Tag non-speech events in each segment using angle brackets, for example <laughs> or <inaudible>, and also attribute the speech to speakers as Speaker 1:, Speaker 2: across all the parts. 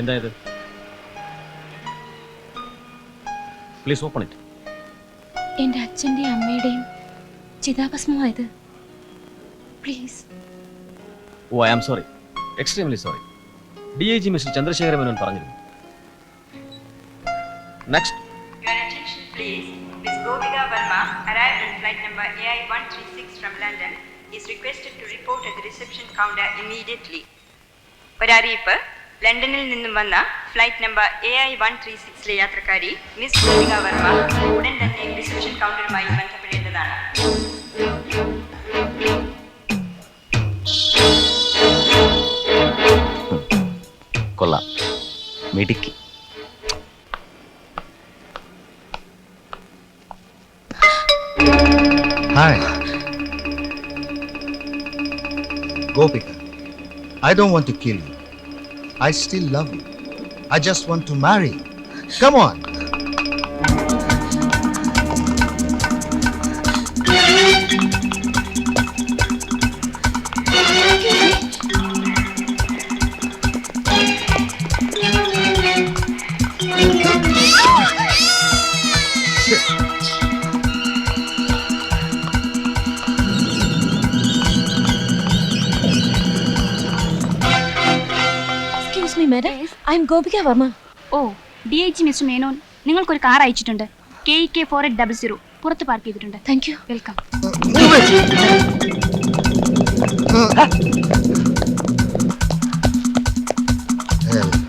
Speaker 1: എന്തായത് please open it
Speaker 2: എന്റെ അച്ഛന്റെയും അമ്മയുടെയും ചിതാഭസ്മമായത് please
Speaker 1: oh I am sorry extremely sorry D I G mister Chandrashekhara Menon പറഞ്ഞിരുന്നു next
Speaker 3: Your attention please. Ms. Govika Verma, arrived in flight number AI-136 from London, is requested to report at the reception counter immediately. ഒരറിയിപ്പ് ലണ്ടനിൽ നിന്നും വന്ന flight number A I one three സിക്സിലെ യാത്രക്കാരി miss Gopika Varma ഉടൻ തന്നെ reception കൗണ്ടറുമായി ബന്ധപ്പെടേണ്ടതാണ്.
Speaker 1: കൊള്ളാം. മിടുക്കി.
Speaker 4: Hi Gopika I don't want to kill you. I still love you. I just want to marry you. Come on.
Speaker 2: I'm Gopika Varma.
Speaker 5: Oh D I G mister Menon നിങ്ങൾക്കൊരു car അയച്ചിട്ടുണ്ട്. K E K four eight double zero പുറത്ത് park ചെയ്തിട്ടുണ്ട്.
Speaker 2: Thank you
Speaker 5: welcome
Speaker 4: Move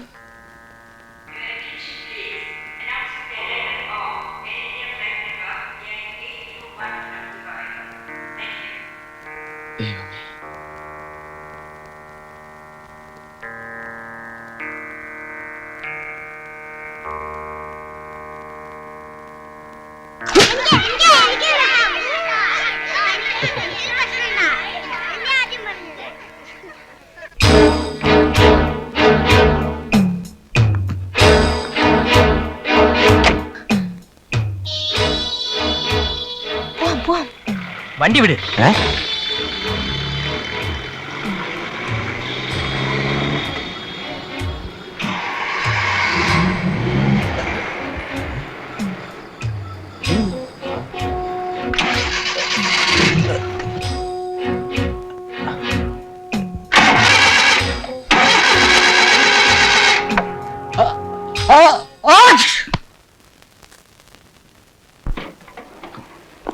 Speaker 6: വണ്ടി വിട്.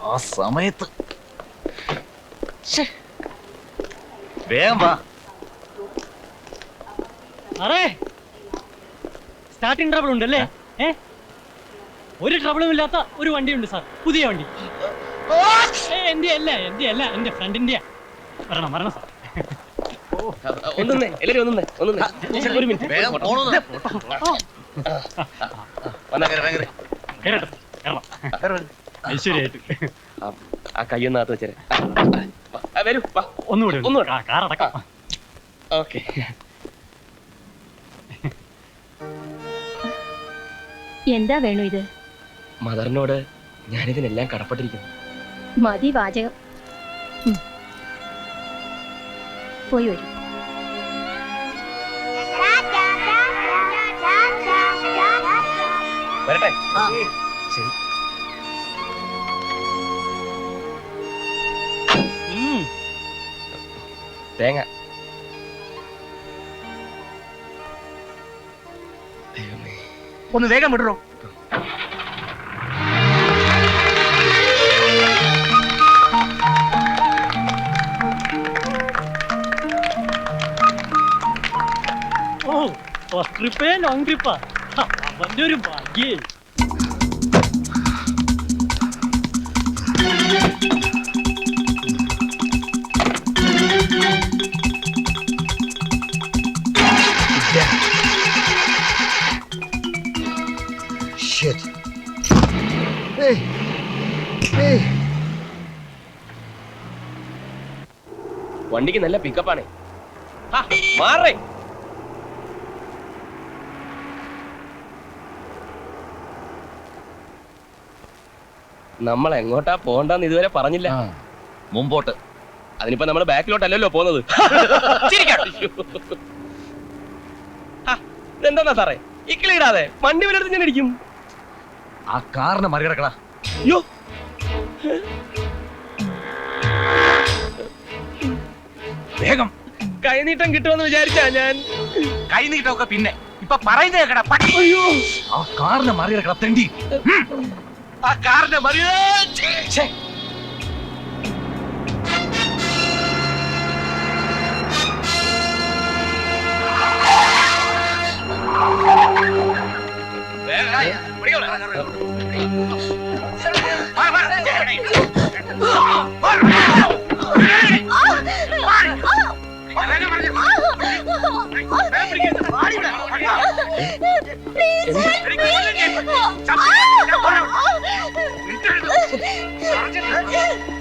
Speaker 1: ആ സമയത്ത് വേഗം വാ.
Speaker 6: അറേ സ്റ്റാർട്ടിംഗ് ട്രബിൾ ഉണ്ട് അല്ലേ ഏ? ഒരു ട്രബിളും ഇല്ലാത്ത ഒരു വണ്ടിയുണ്ട് സാർ. പുതിയ വണ്ടി. എന്റെ അല്ല എന്റെ അല്ല എന്റെ ഫ്രണ്ടിന്റെ വരണം വരണം സാർ.
Speaker 7: ഒന്നേ എല്ലാരും ഒന്നേ ഒന്നേ ഒരു മിനിറ്റ്.
Speaker 6: കേറട്ടെ കയറണം ഐശ്വര്യമായിട്ട്
Speaker 7: ആ കയ്യൊന്നകത്ത് വെച്ചേ വരൂ വാ.
Speaker 6: ഒന്നുകൂടി
Speaker 7: ഒന്നുകൂടി.
Speaker 6: കാർ അടക്കാം.
Speaker 7: ഓക്കെ.
Speaker 5: എന്താ വേണു ഇത്?
Speaker 7: മദറിനോട് ഞാനിതിനെല്ലാം കടപ്പെട്ടിരിക്കുന്നു.
Speaker 5: മതി വാചകം. ഉം. പോയി വരും.
Speaker 7: വരട്ടെ.
Speaker 4: ശരി.
Speaker 7: തേങ്ങ.
Speaker 6: ഒന്ന് വേഗം വിടറോ ഓ ഫസ്റ്റ് ട്രിപ്പേ ലോങ് ട്രിപ്പാ അവന്റെ ഒരു ഭാഗ്യേ
Speaker 4: shit. Hey! Hey!
Speaker 7: വണ്ടിക്ക് നല്ല പിക്കപ്പാണേ മാറേ. നമ്മൾ എങ്ങോട്ടാ പോണ്ടെന്ന് ഇതുവരെ പറഞ്ഞില്ല.
Speaker 1: മുമ്പോട്ട്.
Speaker 7: അതിനിപ്പോ നമ്മൾ ബാക്കിലോട്ടല്ലല്ലോ പോകുന്നത്. ഇതെന്താ സാറേ? ഇക്കിളിടാതെ വണ്ടി വിലടുത്ത് ഞാൻ ഇടിക്കും
Speaker 1: ആ കാറിനെ മറികടക്കടാ
Speaker 7: അയ്യോ
Speaker 1: വേഗം.
Speaker 7: കൈനീട്ടം കിട്ടുമെന്ന് വിചാരിച്ചാ ഞാൻ.
Speaker 1: കൈനീട്ടമൊക്കെ പിന്നെ. ഇപ്പൊ പറയുന്നത്
Speaker 7: അയ്യോ.
Speaker 1: ആ കാറിനെ മറികടക്കടാ തെണ്ടി.
Speaker 7: ആ കാറിന്റെ മറിയ.
Speaker 1: ഛേ,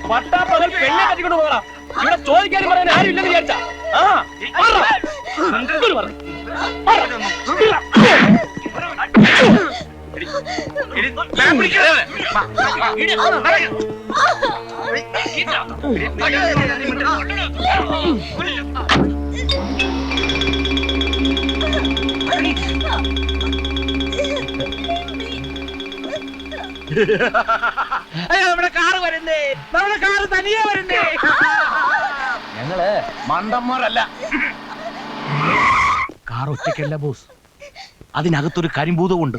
Speaker 7: പട്ടാപ്പകൽ പെണ്ണെ കട്ടിക്കൊണ്ട് പോകണം ഇവിടെ ചോദിക്കാനും പറയാൻ ആരും ഇല്ലെന്ന് വിചാരിച്ച. ആ പറഞ്ഞു <laughs> അയ്യോ നമ്മുടെ കാർ വരുന്നേ. നമ്മുടെ കാർ തനിയെ വരുന്നേ. <laughs>
Speaker 1: ഞങ്ങൾ മണ്ടന്മാരല്ല. കാർ ഒറ്റയ്ക്കല്ല ബോസ്. അതിനകത്തൊരു കരിമ്പൂതമുണ്ട്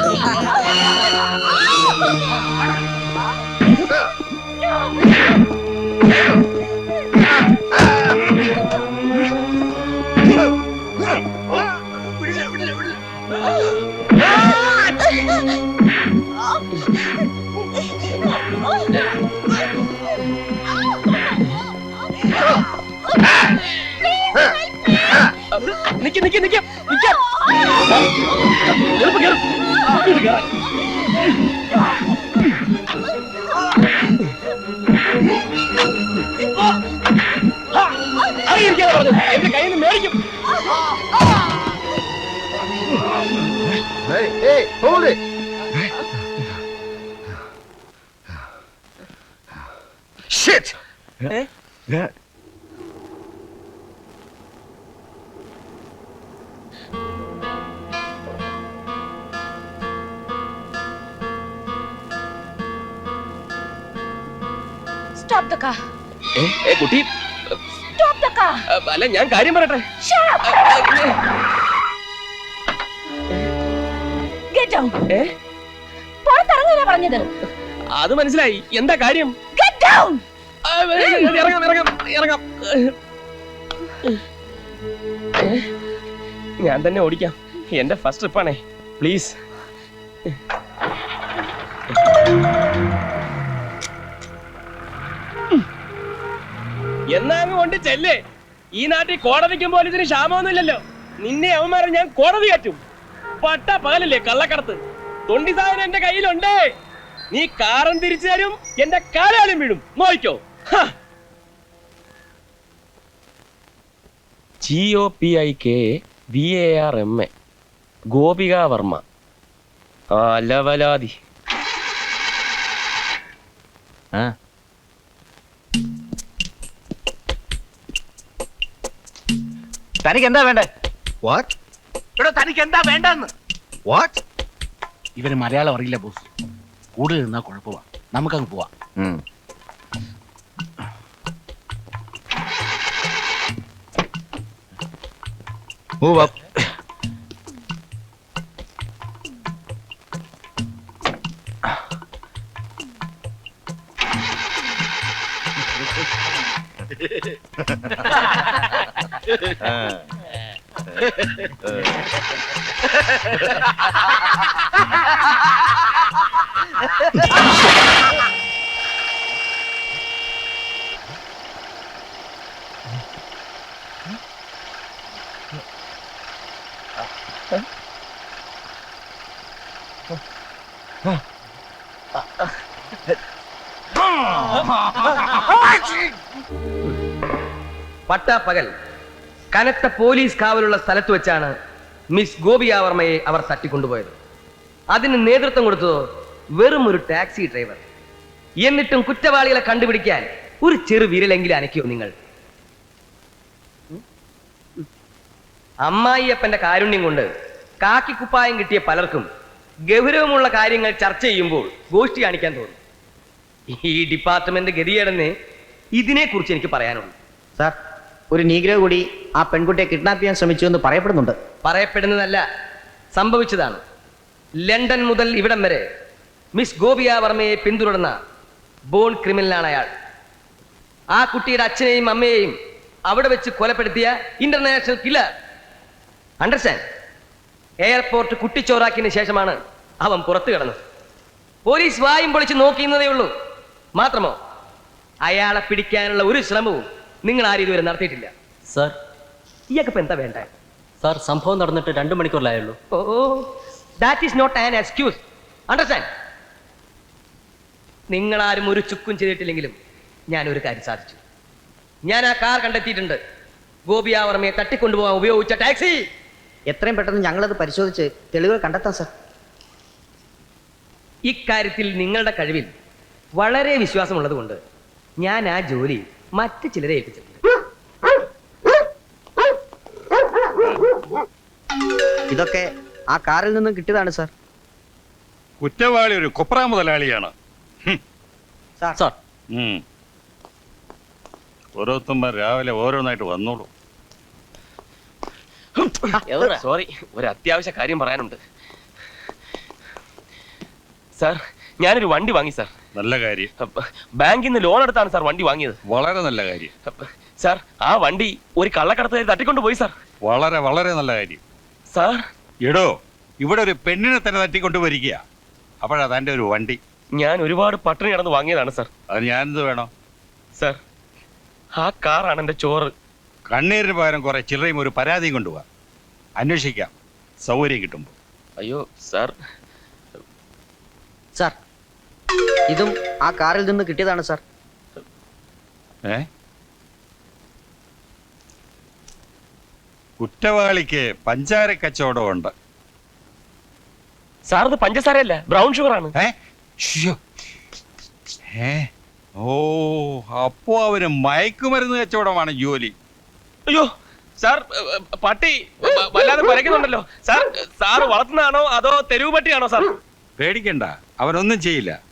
Speaker 7: Oh, my God. നിക്ക് നിക്ക് നിക്ക് നിക്ക് എളുപ്പം കേറും അറിയിരിക്കാതെ പറഞ്ഞു എന്റെ കയ്യിൽ നിന്ന് മേടിക്കും
Speaker 4: Hey, hey, hold it! Shit!
Speaker 7: Yeah. Yeah. കുട്ടി. അല്ല ഞാൻ കാര്യം പറയട്ടെ. അത് മനസ്സിലായി. എന്താ കാര്യം? ഞാൻ തന്നെ ഓടിക്കാം. എന്റെ ഫസ്റ്റ് ട്രിപ്പാണേ. പ്ലീസ് എന്നാങ് കൊണ്ട് ചെല്ലേ. ഈ നാട്ടിൽ കോടതിക്കും പോലീസിന് ക്ഷാമമൊന്നുമില്ലല്ലോ. നിന്നെ അവന്മാരെ ഞാൻ കോടതി കറ്റും പട്ട പകലല്ലേ കള്ളക്കടത്ത്? തൊണ്ടി സാധനം എന്റെ കയ്യിലുണ്ട്. നീ കാരം തിരിച്ചു തരും എന്റെ കാലാലും വീഴും. നോയിക്കോ G O P I K V A R M A Gopika Varma. അലവലാതി
Speaker 1: ആ. തനിക്ക് എന്താ വേണ്ടേ?
Speaker 4: വാട്ട്
Speaker 1: ഇവിടെ തനിക്ക് എന്താ വേണ്ടെന്ന്?
Speaker 4: വാട്ട്
Speaker 8: ഇവന് മലയാളം അറിയില്ല ബോസ്. കൂടെ നിന്നാ കുഴപ്പമാ. നമുക്കങ്ങ് പോവാം.
Speaker 4: Move up 예. 예. 어? 어? 어?
Speaker 9: പട്ടാപ്പകൽ കനത്ത പോലീസ് കാവലുള്ള സ്ഥലത്ത് വെച്ചാണ് മിസ് ഗോപിയാവർമ്മയെ അവർ തട്ടിക്കൊണ്ടുപോയത്. അതിന് നേതൃത്വം കൊടുത്തത് വെറും ഒരു ടാക്സി ഡ്രൈവർ. എന്നിട്ടും കുറ്റവാളികളെ കണ്ടുപിടിക്കാൻ ഒരു ചെറു വിരലെങ്കിലും അനക്കിയോ നിങ്ങൾ. അമ്മായിയപ്പന്റെ കാരുണ്യം കൊണ്ട് കാക്കിക്കുപ്പായം കിട്ടിയ പലർക്കും ഗൗരവമുള്ള കാര്യങ്ങൾ ചർച്ച ചെയ്യുമ്പോൾ ഗോഷ്ടി കാണിക്കാൻ തോന്നും. ഈ ഡിപ്പാർട്ട്മെന്റ് ഗതികേടെന്ന് ഇതിനെക്കുറിച്ച് എനിക്ക് പറയാനുള്ളൂ
Speaker 10: സാർ ഒരു നീഗ്രോ കൂടി ആ പെൺകുട്ടിയെ കിഡ്നാപ്പ് ചെയ്യാൻ ശ്രമിച്ചു എന്ന് പറയപ്പെടുന്നുണ്ട്.
Speaker 9: പറയപ്പെടുന്നതല്ല സംഭവിച്ചതാണ്. ലണ്ടൻ മുതൽ ഇവിടം വരെ മിസ് ഗോപിയ വർമ്മയെ പിന്തുടർന്ന ബോൺ ക്രിമിനലാണ് അയാൾ. ആ കുട്ടിയുടെ അച്ഛനെയും അമ്മയെയും അവിടെ വെച്ച് കൊലപ്പെടുത്തിയ ഇന്റർനാഷണൽ കില്ലർ. അണ്ടർസ്റ്റാൻഡ്? എയർപോർട്ട് കുട്ടിച്ചോറാക്കിയതിന് ശേഷമാണ് അവൻ പുറത്തു കിടന്നത്. പോലീസ് വായും പൊളിച്ച് നോക്കിയുന്നതേ ഉള്ളൂ. മാത്രമോ? അയാളെ പിടിക്കാനുള്ള ഒരു ശ്രമവും നിങ്ങൾ ആരും ഇതുവരെ നടത്തിയിട്ടില്ല.
Speaker 11: സാർ.
Speaker 9: ഇയാൾക്കിപ്പോ എന്താ വേണ്ട?
Speaker 11: സർ സംഭവം നടന്നിട്ട് രണ്ട് മണിക്കൂറിലായുള്ളൂ.
Speaker 9: ഓ that is not an excuse understand നിങ്ങൾ ആരും ഒരു ചുക്കും ചെയ്തിട്ടില്ലെങ്കിലും ഞാൻ ഒരു കാര്യം സാധിച്ചു. ഞാൻ ആ കാർ കണ്ടെത്തിയിട്ടുണ്ട്. ഗോപിയ വർമ്മയെ തട്ടിക്കൊണ്ടുപോകാൻ ഉപയോഗിച്ച ടാക്സി.
Speaker 10: എത്രയും പെട്ടെന്ന് ഞങ്ങളത് പരിശോധിച്ച് തെളിവുകൾ കണ്ടെത്താം സാർ.
Speaker 9: ഇക്കാര്യത്തിൽ നിങ്ങളുടെ കഴിവിൽ വളരെ വിശ്വാസമുള്ളത് കൊണ്ട് ഞാൻ ആ ജോലി മറ്റു ചിലരെ ഏൽപ്പിച്ചിട്ടുണ്ട്.
Speaker 10: ഇതൊക്കെ ആ കാറിൽ നിന്നും കിട്ടിയതാണ് സാർ.
Speaker 12: കുറ്റവാളി ഒരു കൊപ്ര മുതലാളിയാണ്.
Speaker 10: സാർ.
Speaker 11: സാർ.
Speaker 12: ഉം. ഓരോരുത്തന്മാർ രാവിലെ ഓരോന്നായിട്ട് വന്നോളൂ.
Speaker 9: സോറി ഒരു അത്യാവശ്യ കാര്യം പറയാനുണ്ട്. സാർ ഞാനൊരു വണ്ടി വാങ്ങി സാർ.
Speaker 12: നല്ല കാര്യം.
Speaker 9: ബാങ്കിൽ നിന്ന് ലോൺ എടുത്താണ് സാർ വണ്ടി വാങ്ങിയത്.
Speaker 12: വളരെ നല്ല കാര്യം.
Speaker 9: സാർ ആ വണ്ടി ഒരു കള്ളക്കടത്തുകാരി തട്ടിക്കൊണ്ട് പോയി സാർ.
Speaker 12: വളരെ വളരെ നല്ല കാര്യം.
Speaker 9: സാർ.
Speaker 12: എടോ ഇവിടെ ഒരു പെണ്ണിനെ തന്നെ തട്ടിക്കൊണ്ട് വരിക അപ്പോഴാ തന്റെ ഒരു വണ്ടി.
Speaker 9: ഞാൻ ഒരുപാട് പട്ടിണി കിടന്ന് വാങ്ങിയതാണ് സാർ.
Speaker 12: അത് ഞാനെന്ത് വേണോ?
Speaker 9: സാർ ആ കാറാണ് എന്റെ ചോറ്.
Speaker 12: കണ്ണീരിന് പകരം കുറെ ചില്ലറയും ഒരു പരാതിയും കൊണ്ടുപോവാ. അന്വേഷിക്കാം. സൗകര്യം കിട്ടുമ്പോൾ
Speaker 9: അയ്യോ സാർ.
Speaker 10: സാർ ഇതും ആ കാറിൽ നിന്ന് കിട്ടിയതാണ് സാർ.
Speaker 12: ഏ? കുറ്റവാളിക്ക് പഞ്ചാര കച്ചവടമുണ്ട്.
Speaker 9: സാർ അത് പഞ്ചസാരയല്ല ബ്രൗൺ ഷുഗർ ആണ്
Speaker 12: ഏ? ശ്ശോ. ഏ? ഓ അപ്പോ അവന് മയക്കുമരുന്ന് കച്ചവടമാണ് ജോലി.
Speaker 9: അയ്യോ സാർ ഏ, ഏ, പട്ടി വ- വല്ലാതെ കുരയ്ക്കുന്നുണ്ടല്ലോ സാർ സാർ വളർത്തുന്നതാണോ അതോ തെരുവ് പട്ടിയാണോ സാർ?
Speaker 12: പേടിക്കണ്ട അവനൊന്നും ചെയ്യില്ല.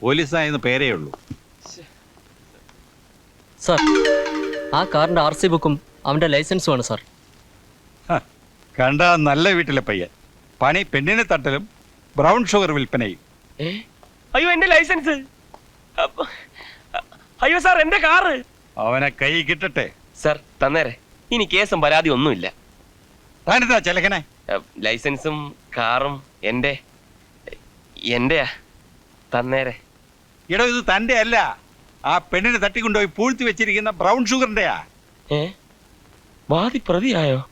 Speaker 12: പോലീസായെന്ന് പേരേ ഉള്ളൂ.
Speaker 11: സാർ ആ കാറിന്റെ ആർ സി ബുക്കും അവന്റെ ലൈസൻസും ആണ്
Speaker 12: സാർ കണ്ട നല്ല വീട്ടിലെ പയ്യൻ. പണി പെണ്ണിനെ തട്ടലും ബ്രൗൺ ഷുഗർ വിൽപ്പനയും.
Speaker 9: അയ്യോ എന്റെ ലൈസൻസ്. അപ്പ- അയ്യോ സാർ എന്റെ കാറ്.
Speaker 12: അവനെ കൈ കിട്ടട്ടെ.
Speaker 9: സാർ തന്നേരെ. ഇനി കേസും പരാതി ഒന്നുമില്ല
Speaker 12: താനെന്താ ചെലക്കനെ
Speaker 9: ലൈസൻസും കാറും എന്റെ. എന്റെയാ തന്നേരെ.
Speaker 12: എടോ ഇത് തന്റെ അല്ല. ആ പെണ്ണിനെ തട്ടിക്കൊണ്ടുപോയി പൂഴ്ത്തി വെച്ചിരിക്കുന്ന ബ്രൗൺ ഷുഗറിന്റെയാ.
Speaker 9: ഏ? വാദി പ്രതിയായോ?